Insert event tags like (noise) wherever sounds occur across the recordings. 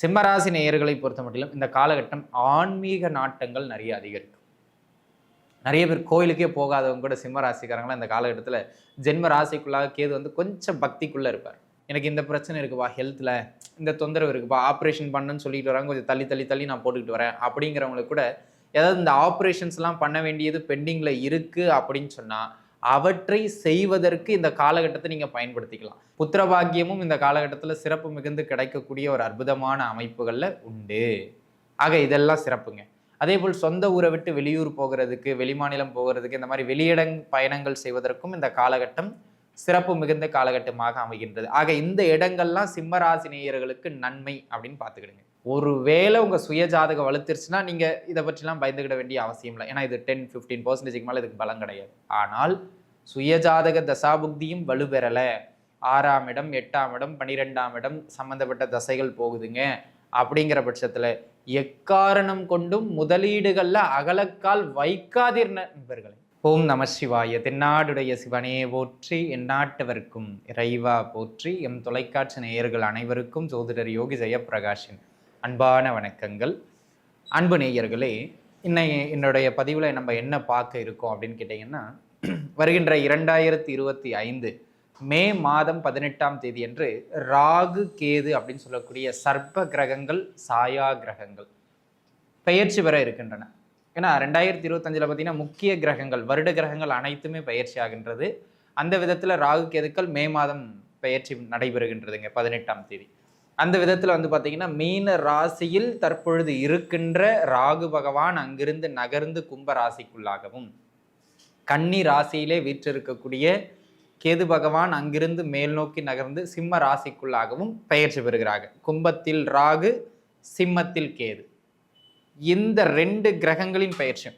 சிம்மராசி நேயர்களை பொறுத்த மட்டிலும் இந்த காலகட்டம் ஆன்மீக நாட்டங்கள் நிறைய அதிகரிக்கும். நிறைய பேர் கோயிலுக்கே போகாதவங்க கூட சிம்ம ராசிக்காரங்களாம் இந்த காலகட்டத்தில் ஜென்ம ராசிக்குள்ளாக கேது வந்து கொஞ்சம் பக்திக்குள்ளே இருப்பார். எனக்கு இந்த பிரச்சனை இருக்குப்பா ஹெல்த்தில் இந்த தொந்தரவு இருக்குப்பா ஆப்ரேஷன் பண்ணுன்னு சொல்லிட்டு வராங்க கொஞ்சம் தள்ளி தள்ளி தள்ளி நான் போட்டுக்கிட்டு வரேன் அப்படிங்கிறவங்களுக்கு கூட ஏதாவது இந்த ஆப்ரேஷன்ஸ்லாம் பண்ண வேண்டியது பெண்டிங்கில் இருக்குது அப்படின்னு சொன்னால் அவற்றை செய்வதற்கு இந்த காலகட்டத்தை நீங்கள் பயன்படுத்திக்கலாம். புத்திரபாகியமும் இந்த காலகட்டத்தில் சிறப்பு மிகுந்து கிடைக்கக்கூடிய ஒரு அற்புதமான அமைப்புகளில் உண்டு. ஆக இதெல்லாம் சிறப்புங்க. அதே போல் சொந்த ஊரை விட்டு வெளியூர் போகிறதுக்கு வெளிமாநிலம் போகிறதுக்கு இந்த மாதிரி வெளியிடங் பயணங்கள் செய்வதற்கும் இந்த காலகட்டம் சிறப்பு மிகுந்த காலகட்டமாக அமைகின்றது. ஆக இந்த இடங்கள்லாம் சிம்மராசி நேயர்களுக்கு நன்மை அப்படின்னு பார்த்துக்கிடுங்க. ஒருவேளை உங்கள் சுய ஜாதகம் வலுத்துருச்சுன்னா நீங்கள் இதை பற்றிலாம் பயந்துக்கிட வேண்டிய அவசியம் இல்லை ஏன்னா இது டென் ஃபிஃப்டீன் பர்சன்டேஜ்க்கு மேலே இதுக்கு பலம் கிடையாது. ஆனால் சுயஜாதக தசாபுக்தியும் வலுப்பெறலை ஆறாம் இடம் எட்டாம் இடம் பன்னிரெண்டாம் இடம் சம்மந்தப்பட்ட தசைகள் போகுதுங்க. அப்படிங்கிற பட்சத்தில் எக்காரணம் கொண்டும் முதலீடுகளில் அகலக்கால் வைக்காதீர் நண்பர்களே. ஓம் நம சிவாய. தென்னாடுடைய சிவனே போற்றி எந்நாட்டவர்க்கும் இறைவா போற்றி எம் தொலைக்காட்சி நேயர்கள் அனைவருக்கும் ஜோதிடர் யோகி ஜெயப்பிரகாஷின் அன்பான வணக்கங்கள். அன்பு நேயர்களே இன்னை என்னுடைய பதிவில் நம்ம என்ன பார்க்க இருக்கோம் அப்படின்னு கேட்டிங்கன்னா (clears throat) வருகின்ற இரண்டாயிரத்தி இருபத்தி ஐந்து மே மாதம் பதினெட்டாம் தேதி அன்று ராகு கேது அப்படின்னு சொல்லக்கூடிய சர்ப்ப கிரகங்கள் சாயா கிரகங்கள் பெயர்ச்சி பெற இருக்கின்றன. ஏன்னா ரெண்டாயிரத்தி இருபத்தஞ்சில் பார்த்தீங்கன்னா முக்கிய கிரகங்கள் வருட கிரகங்கள் அனைத்துமே பயிற்சி ஆகின்றது. அந்த விதத்தில் ராகு கேதுக்கள் மே மாதம் பயிற்சி நடைபெறுகின்றதுங்க பதினெட்டாம் தேதி. அந்த விதத்தில் வந்து பார்த்தீங்கன்னா மீன ராசியில் தற்பொழுது இருக்கின்ற ராகு பகவான் அங்கிருந்து நகர்ந்து கும்ப ராசிக்குள்ளாகவும் கன்னி ராசியிலே வீற்றிருக்கக்கூடிய கேது பகவான் அங்கிருந்து மேல் நோக்கி நகர்ந்து சிம்ம ராசிக்குள்ளாகவும் பெயர்ச்சி பெறுகிறார்கள் கும்பத்தில் ராகு சிம்மத்தில் கேது. இந்த ரெண்டு கிரகங்களின் பயிற்சி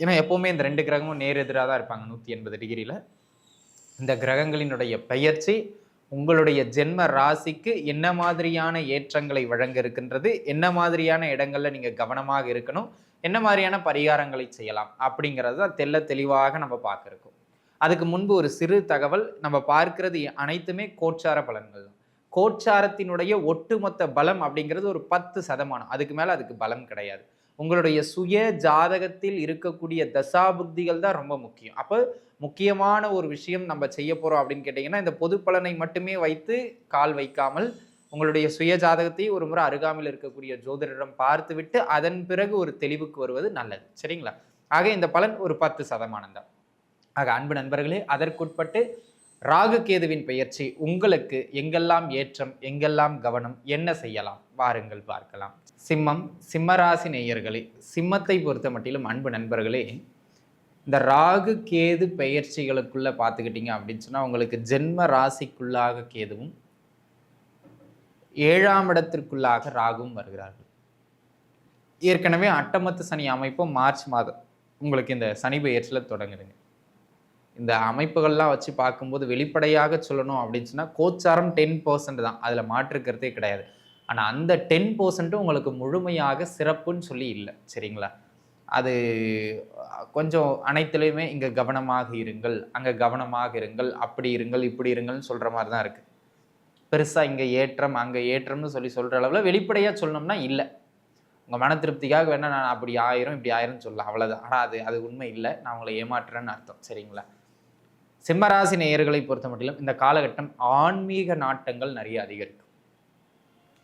ஏன்னா எப்போவுமே இந்த ரெண்டு கிரகமும் நேர் எதிராக தான் இருப்பாங்க நூற்றி எண்பது டிகிரியில். இந்த கிரகங்களினுடைய பெயர்ச்சி உங்களுடைய ஜென்ம ராசிக்கு என்ன மாதிரியான ஏற்றங்களை வழங்க இருக்கின்றது என்ன மாதிரியான இடங்களில் நீங்கள் கவனமாக இருக்கணும் என்ன மாதிரியான பரிகாரங்களை செய்யலாம் அப்படிங்கிறது தான் தெல்ல தெளிவாக நம்ம பார்க்க அதுக்கு முன்பு ஒரு சிறு தகவல் நம்ம பார்க்கிறது அனைத்துமே கோச்சார பலன்கள் தான். கோச்சாரத்தினுடைய ஒட்டுமொத்த பலம் அப்படிங்கிறது ஒரு பத்து சதமானம். அதுக்கு மேலே அதுக்கு பலம் கிடையாது. உங்களுடைய சுய ஜாதகத்தில் இருக்கக்கூடிய தசாபுக்திகள் தான் ரொம்ப முக்கியம். அப்போ முக்கியமான ஒரு விஷயம் நம்ம செய்ய போகிறோம் அப்படின்னு கேட்டிங்கன்னா இந்த பொது பலனை மட்டுமே வைத்து கால் வைக்காமல் உங்களுடைய சுய ஜாதகத்தை ஒரு முறை அருகாமையில் இருக்கக்கூடிய ஜோதிடரிடம் பார்த்துவிட்டு அதன் பிறகு ஒரு தெளிவுக்கு வருவது நல்லது. சரிங்களா? ஆக இந்த பலன் ஒரு பத்து சதமானம் தான். ஆக அன்பு நண்பர்களே அதற்குட்பட்டு ராகு கேதுவின் பெயர்ச்சி உங்களுக்கு எங்கெல்லாம் ஏற்றம் எங்கெல்லாம் கவனம் என்ன செய்யலாம்? வாருங்கள் பார்க்கலாம். சிம்மம் சிம்மராசி நேயர்களே சிம்மத்தை பொறுத்த மட்டிலும் அன்பு நண்பர்களே இந்த ராகு கேது பெயர்ச்சிகளுக்குள்ள பார்த்துக்கிட்டீங்க அப்படின்னு சொன்னால் உங்களுக்கு ஜென்ம ராசிக்குள்ளாக கேதுவும் ஏழாம் இடத்திற்குள்ளாக ராகும் வருகிறார்கள். ஏற்கனவே அட்டமத்து சனி அமைப்பும் மார்ச் மாதம். உங்களுக்கு இந்த சனி பெயர்ச்சியில் தொடங்குதுங்க. இந்த அமைப்புகள்லாம் வச்சு பார்க்கும்போது வெளிப்படையாக சொல்லணும் அப்படின்னு சொன்னால் கோச்சாரம் டென் பர்சன்ட் தான். அதில் மாற்றுக்கிறதே கிடையாது. ஆனால் அந்த டென் பர்சன்ட்டும் உங்களுக்கு முழுமையாக சிறப்புன்னு சொல்லி இல்லை. சரிங்களா? அது கொஞ்சம் அனைத்துலேயுமே இங்கே கவனமாக இருங்கள். அங்கே கவனமாக இருங்கள். அப்படி இருங்கள் இப்படி இருங்கள்னு சொல்கிற மாதிரி தான் இருக்குது பெருசாக இங்கே ஏற்றம் அங்கே ஏற்றம்னு சொல்லி சொல்கிற அளவில் வெளிப்படையாக சொல்லணும்னா இல்லை. உங்கள் மன திருப்திக்காக வேணால் நான் அப்படி ஆயிரும் இப்படி ஆயிரும் சொல்லலாம் அவ்வளோதான் ஆனால் அது அது உண்மை இல்லை. நான் உங்களை ஏமாற்றுறேன்னு அர்த்தம். சரிங்களா? சிம்மராசி நேயர்களை பொறுத்த மட்டிலும் இந்த காலகட்டம் ஆன்மீக நாட்டங்கள் நிறைய அதிகரிக்கும்.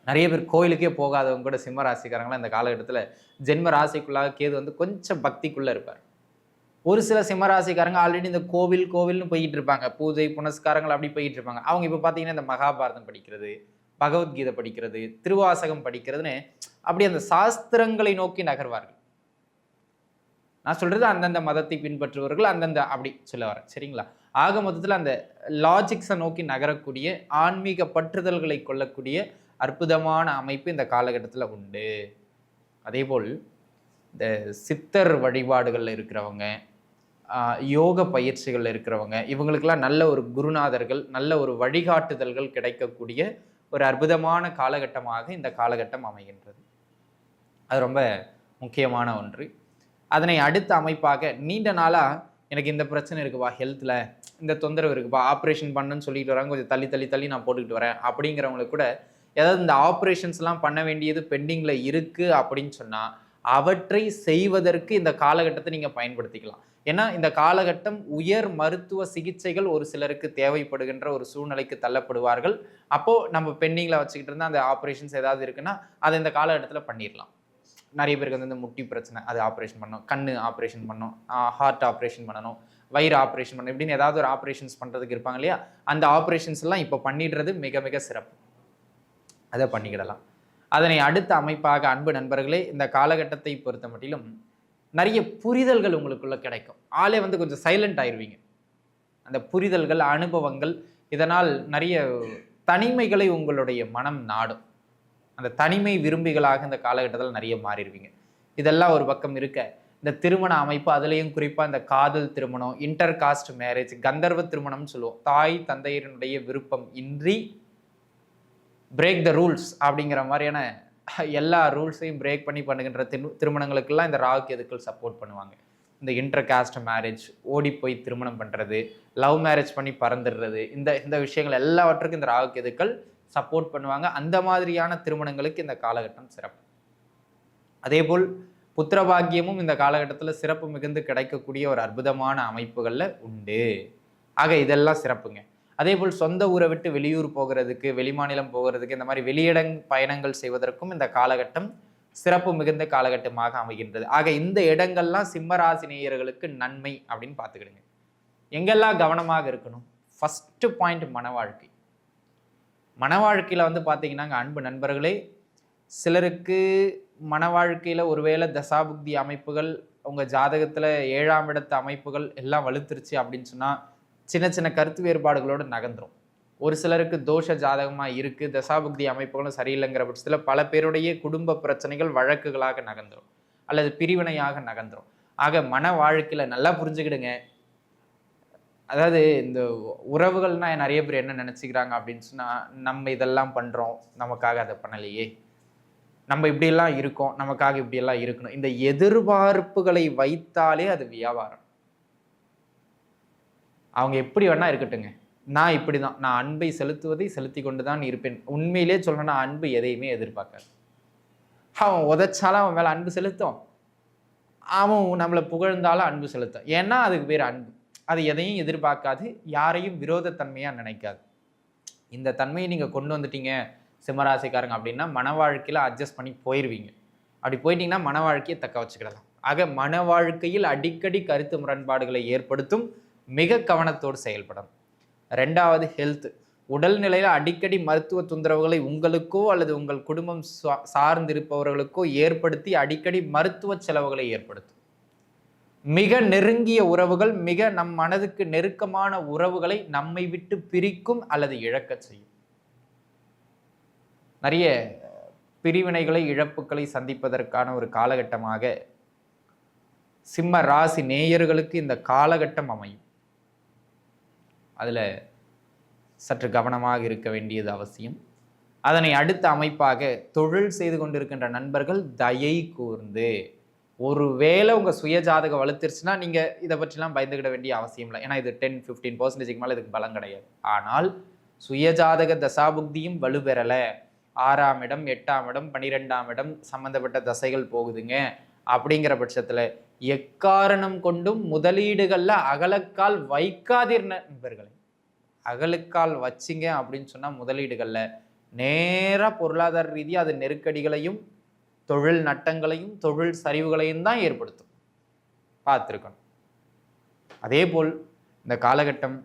நிறைய பேர் கோயிலுக்கே போகாதவங்க கூட சிம்ம ராசிக்காரங்களாம் இந்த காலகட்டத்தில் ஜென்ம ராசிக்குள்ளாக கேது வந்து கொஞ்சம் பக்திக்குள்ளே இருப்பார். ஒரு சில சிம்மராசிக்காரங்க ஆல்ரெடி இந்த கோவில் கோவில்னு போயிட்டு இருப்பாங்க பூஜை புனஸ்காரங்கள் அப்படி போயிட்டு இருப்பாங்க அவங்க இப்போ பார்த்தீங்கன்னா இந்த மகாபாரதம் படிக்கிறது பகவத்கீதை படிக்கிறது திருவாசகம் படிக்கிறதுன்னு அப்படி அந்த சாஸ்திரங்களை நோக்கி நகர்வார்கள். நான் சொல்றது அந்தந்த மதத்தை பின்பற்றுபவர்கள் அந்தந்த அப்படி சொல்ல வரேன். சரிங்களா? ஆக மொத்தத்தில் அந்த லாஜிக்ஸை நோக்கி நகரக்கூடிய ஆன்மீக பற்றுதல்களை கொள்ளக்கூடிய அற்புதமான அமைப்பு இந்த காலகட்டத்தில் உண்டு. அதேபோல் இந்த சித்தர் வழிபாடுகளில் இருக்கிறவங்க யோக பயிற்சிகளில் இருக்கிறவங்க இவங்களுக்கெல்லாம் நல்ல ஒரு குருநாதர்கள் நல்ல ஒரு வழிகாட்டுதல்கள் கிடைக்கக்கூடிய ஒரு அற்புதமான காலகட்டமாக இந்த காலகட்டம் அமைகின்றது. அது ரொம்ப முக்கியமான ஒன்று. அதனை அடுத்த அமைப்பாக நீண்ட நாளாக எனக்கு இந்த பிரச்சனை இருக்குப்பா ஹெல்த்தில் இந்த தொந்தரவு இருக்குப்பா ஆப்ரேஷன் பண்ணுன்னு சொல்லிட்டு வராங்க கொஞ்சம் தள்ளி தள்ளி தள்ளி நான் போட்டுக்கிட்டு வரேன் அப்படிங்கிறவங்களுக்கு கூட ஏதாவது இந்த ஆப்ரேஷன்ஸ்லாம் பண்ண வேண்டியது பெண்டிங்கில் இருக்குது அப்படின்னு சொன்னால் அவற்றை செய்வதற்கு இந்த காலகட்டத்தை நீங்கள் பயன்படுத்திக்கலாம். ஏன்னா இந்த காலகட்டம் உயர் மருத்துவ சிகிச்சைகள் ஒரு சிலருக்கு தேவைப்படுகின்ற ஒரு சூழ்நிலைக்கு தள்ளப்படுவார்கள். அப்போது நம்ம பெண்டிங்கில் வச்சுக்கிட்டு இருந்தால் அந்த ஆப்ரேஷன்ஸ் ஏதாவது இருக்குன்னா அதை இந்த காலகட்டத்தில் பண்ணிடலாம் நிறைய பேருக்கு வந்து இந்த முட்டி பிரச்சனை அது ஆப்ரேஷன் பண்ணணும் கண் ஆப்ரேஷன் பண்ணணும் ஹார்ட் ஆப்ரேஷன் பண்ணணும் வயிறு ஆப்ரேஷன் பண்ணணும் இப்படின்னு ஏதாவது ஒரு ஆப்ரேஷன்ஸ் பண்ணுறதுக்கு இருப்பாங்க இல்லையா? அந்த ஆப்ரேஷன்ஸ் எல்லாம் இப்போ பண்ணிடுறது மிக மிக சிறப்பு. அதை பண்ணிக்கிடலாம். அதனை அடுத்த அமைப்பாக அன்பு நண்பர்களே இந்த காலகட்டத்தை பொறுத்த மட்டிலும் நிறைய புரிதல்கள் உங்களுக்குள்ளே கிடைக்கும். ஆளே வந்து கொஞ்சம் சைலண்ட் ஆயிடுவீங்க அந்த புரிதல்கள் அனுபவங்கள் இதனால் நிறைய தனிமைகளை உங்களுடைய மனம் நாடும். அந்த தனிமை விரும்பிகளாக இந்த காலகட்டத்தில் நிறைய மாறிடுவீங்க இதெல்லாம் ஒரு பக்கம் இருக்க இந்த திருமண அமைப்பு அதுலேயும் குறிப்பாக இந்த காதல் திருமணம் இன்டர் காஸ்ட் மேரேஜ் கந்தர்வ திருமணம்னு சொல்லுவோம். தாய் தந்தையரினுடைய விருப்பம் இன்றி பிரேக் த ரூல்ஸ் அப்படிங்கிற மாதிரியான எல்லா ரூல்ஸையும் பிரேக் பண்ணி பண்ணுகின்ற திரு திருமணங்களுக்கெல்லாம் இந்த ராகு கேதுக்கள் சப்போர்ட் பண்ணுவாங்க. இந்த இன்டர் காஸ்ட் மேரேஜ் ஓடி போய் திருமணம் பண்ணுறது லவ் மேரேஜ் பண்ணி பறந்துடுறது இந்த இந்த விஷயங்கள் எல்லாவற்றுக்கும் இந்த ராகு கேதுக்கள் சப்போர்ட் பண்ணுவாங்க. அந்த மாதிரியான திருமணங்களுக்கு இந்த காலகட்டம் சிறப்பு. அதேபோல் புத்திரபாகியமும் இந்த காலகட்டத்தில் சிறப்பு மிகுந்து கிடைக்கக்கூடிய ஒரு அற்புதமான அமைப்புகளில் உண்டு. ஆக இதெல்லாம் சிறப்புங்க. அதே போல் சொந்த ஊரை விட்டு வெளியூர் போகிறதுக்கு வெளிமாநிலம் போகிறதுக்கு இந்த மாதிரி வெளியிடங் பயணங்கள் செய்வதற்கும் இந்த காலகட்டம் சிறப்பு மிகுந்த காலகட்டமாக அமைகின்றது. ஆக இந்த இடங்கள்லாம் சிம்மராசி நேயர்களுக்கு நன்மை அப்படின்னு பார்த்துக்கிடுங்க. எங்கெல்லாம் கவனமாக இருக்கணும்? ஃபஸ்ட்டு பாயிண்ட் மன வாழ்க்கை. மன வாழ்க்கையில் வந்து பார்த்தீங்கன்னா அன்பு நண்பர்களே சிலருக்கு மன வாழ்க்கையில் ஒருவேளை தசாபுக்தி அமைப்புகள் உங்கள் ஜாதகத்தில் ஏழாம் இடத்து அமைப்புகள் எல்லாம் வலுத்துருச்சு அப்படின்னு சொன்னால் சின்ன சின்ன கருத்து வேறுபாடுகளோடு நகர்ந்துடும் ஒரு சிலருக்கு தோஷ ஜாதகமாக இருக்குது தசாபுக்தி அமைப்புகளும் சரியில்லைங்கிற பட்சத்தில் பல பேருடைய குடும்ப பிரச்சனைகள் வழக்குகளாக நகர்ந்துடும் அல்லது பிரிவினையாக நகர்ந்துடும் ஆக மன வாழ்க்கையில் நல்லா புரிஞ்சுக்கிடுங்க. அதாவது இந்த உறவுகள்னா நிறைய பேர் என்ன நினச்சிக்கிறாங்க அப்படின்னு சொன்னால் நம்ம இதெல்லாம் பண்ணுறோம் நமக்காக அதை பண்ணலையே. நம்ம இப்படியெல்லாம் இருக்கோம் நமக்காக இப்படியெல்லாம் இருக்கணும். இந்த எதிர்பார்ப்புகளை வைத்தாலே அது வியாபாரம். அவங்க எப்படி வேணால் இருக்கட்டுங்க நான் இப்படி தான் நான் அன்பை செலுத்துவதை செலுத்தி கொண்டு தான் இருப்பேன். உண்மையிலே சொல்லணும்னா அன்பு எதையுமே எதிர்பார்க்காது. அவன் உதைச்சாலும் அவன் மேலே அன்பு செலுத்தும். அவன் நம்மளை புகழ்ந்தாலும் அன்பு செலுத்தும். ஏன்னா அதுக்கு பேர் அன்பு. அது எதையும் எதிர்பார்க்காது யாரையும் விரோதத்தன்மையாக நினைக்காது. இந்த தன்மையை நீங்கள் கொண்டு வந்துட்டீங்க சிம்மராசிக்காரங்க அப்படின்னா மன வாழ்க்கையில் அட்ஜஸ்ட் பண்ணி போயிடுவீங்க அப்படி போயிட்டீங்கன்னா மன வாழ்க்கையை தக்க வச்சுக்கிடலாம் ஆக மன வாழ்க்கையில் அடிக்கடி கருத்து முரண்பாடுகளை ஏற்படுத்தும் மிக கவனத்தோடு செயல்படும் ரெண்டாவது ஹெல்த் உடல்நிலையில் அடிக்கடி மருத்துவ தொந்தரவுகளை உங்களுக்கோ அல்லது உங்கள் குடும்பம் சார்ந்திருப்பவர்களுக்கோ ஏற்படுத்தி அடிக்கடி மருத்துவ செலவுகளை ஏற்படுத்தும். மிக நெருங்கிய உறவுகள் மிக நம் மனதுக்கு நெருக்கமான உறவுகளை நம்மை விட்டு பிரிக்கும் அல்லது இழக்க செய்யும். நிறைய பிரிவினைகளை இழப்புகளை சந்திப்பதற்கான ஒரு காலகட்டமாக சிம்ம ராசி நேயர்களுக்கு இந்த காலகட்டம் அமையும். அதில் சற்று கவனமாக இருக்க வேண்டியது அவசியம். அதனை அடுத்த அமைப்பாக தொழில் செய்து கொண்டிருக்கின்ற நண்பர்கள் தயை கூர்ந்து. ஒரு வேளை உங்கள் சுயஜாதகம் வலுத்துருச்சுன்னா நீங்கள் இதை பற்றிலாம் பயந்துக்கிட வேண்டிய அவசியம் இல்லை. ஏன்னா இது டென் ஃபிஃப்டீன் பர்சன்டேஜ்க்கு மேலே இதுக்கு பலம் கிடையாது. ஆனால் சுயஜாதக தசாபுக்தியும் வலுப்பெறலை ஆறாம் இடம் எட்டாம் இடம் பன்னிரெண்டாம் இடம் சம்மந்தப்பட்ட தசைகள் போகுதுங்க. அப்படிங்கிற பட்சத்தில் எக்காரணம் கொண்டும் முதலீடுகளில் அகலக்கால் வைக்காதீர் நண்பர்களே. அகலுக்கால் வச்சிங்க அப்படின்னு சொன்னால் முதலீடுகளில் நேராக பொருளாதார ரீதியாக அது நெருக்கடிகளையும் தொழில் நட்டங்களையும் தொழில் சரிவுகளையும் தான் ஏற்படுத்தும். பார்த்துருக்கணும். அதே போல் இந்த காலகட்டம்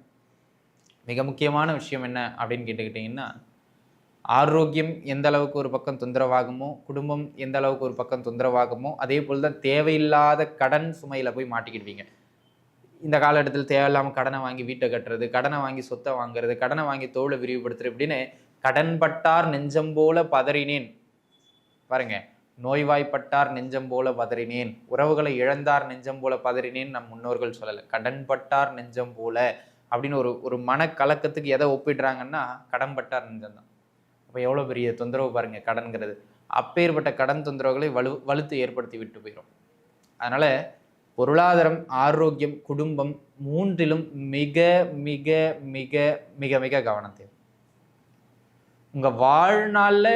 மிக முக்கியமான விஷயம் என்ன அப்படின்னு கேட்டுக்கிட்டிங்கன்னா ஆரோக்கியம் எந்த அளவுக்கு ஒரு பக்கம் தொந்தரவாகுமோ குடும்பம் எந்த அளவுக்கு ஒரு பக்கம் தொந்தரவாகுமோ அதே போல் தான் தேவையில்லாத கடன் சுமையில் போய் மாட்டிக்கிடுவீங்க. இந்த காலகட்டத்தில் தேவையில்லாமல் கடனை வாங்கி வீட்டை கட்டுறது கடனை வாங்கி சொத்தை வாங்குறது கடனை வாங்கி தோலை விரிவுபடுத்துறது இப்படின்னு கடன்பட்டார் நெஞ்சம் போல பதறினேன். பாருங்க நோய்வாய்ப்பட்டார் நெஞ்சம் போல பதறினேன். உறவுகளை இழந்தார் நெஞ்சம் போல பதறினேன் நம் முன்னோர்கள் சொல்லலை. கடன்பட்டார் நெஞ்சம் போல அப்படின்னு ஒரு ஒரு மனக்கலக்கத்துக்கு எதை ஒப்பிடுறாங்கன்னா கடன்பட்டார் நெஞ்சம் தான் அப்போ எவ்வளோ பெரிய தொந்தரவு பாருங்கள் கடன்கிறது அப்பேற்பட்ட கடன் தொந்தரவுகளை வலு வலுத்து ஏற்படுத்தி விட்டு போயிடும் அதனால் பொருளாதாரம் ஆரோக்கியம் குடும்பம் மூன்றிலும் மிக மிக மிக மிக மிக கவனம் தேவை. உங்கள் வாழ்நாளில்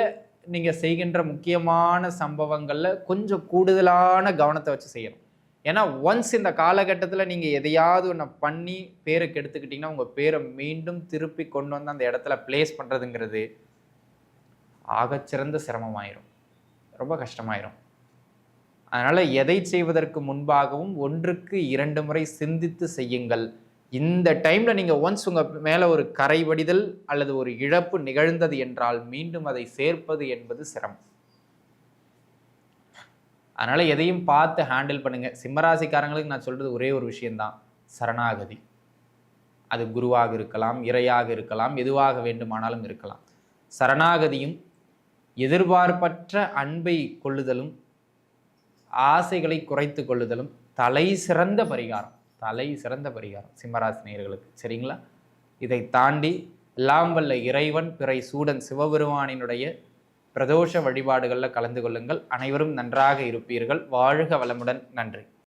நீங்கள் செய்கின்ற முக்கியமான சம்பவங்களில் கொஞ்சம் கூடுதலான கவனத்தை வச்சு செய்யணும். ஏன்னா ஒன்ஸ் இந்த காலகட்டத்தில் நீங்கள் எதையாவது ஒன்று பண்ணி பேரை கெடுத்துக்கிட்டிங்கன்னா உங்கள் பேரை மீண்டும் திருப்பி கொண்டு வந்து அந்த இடத்துல ப்ளேஸ் பண்ணுறதுங்கிறது ஆகச்சிறந்த சிரமமாயிரும். ரொம்ப கஷ்டமாயிரும். அதனால் எதை செய்வதற்கு முன்பாகவும் ஒன்றுக்கு இரண்டு முறை சிந்தித்து செய்யுங்கள். இந்த டைமில் நீங்கள் ஒன்ஸ் உங்கள் மேலே ஒரு கரை வடிதல் அல்லது ஒரு இழப்பு நிகழ்ந்தது என்றால் மீண்டும் அதை சேர்ப்பது என்பது சிரமம். அதனால் எதையும் பார்த்து ஹேண்டில் பண்ணுங்கள் சிம்மராசிக்காரங்களுக்கு நான் சொல்கிறது ஒரே ஒரு விஷயந்தான் சரணாகதி. அது குருவாக இருக்கலாம் இறையாக இருக்கலாம் எதுவாக வேண்டுமானாலும் இருக்கலாம். சரணாகதியும் எதிர்பார்ப்பற்ற அன்பை கொள்ளுதலும் ஆசைகளை குறைத்து கொள்ளுதலும் தலை சிறந்த பரிகாரம். தலை சிறந்த பரிகாரம். சிம்மராசினியர்களுக்கு சரிங்களா? இதை தாண்டி எல்லாம் வல்ல இறைவன் பிறை சூடன் சிவபெருமானினுடைய பிரதோஷ வழிபாடுகளில் கலந்து கொள்ளுங்கள். அனைவரும் நன்றாக இருப்பீர்கள். வாழ்க வளமுடன். நன்றி.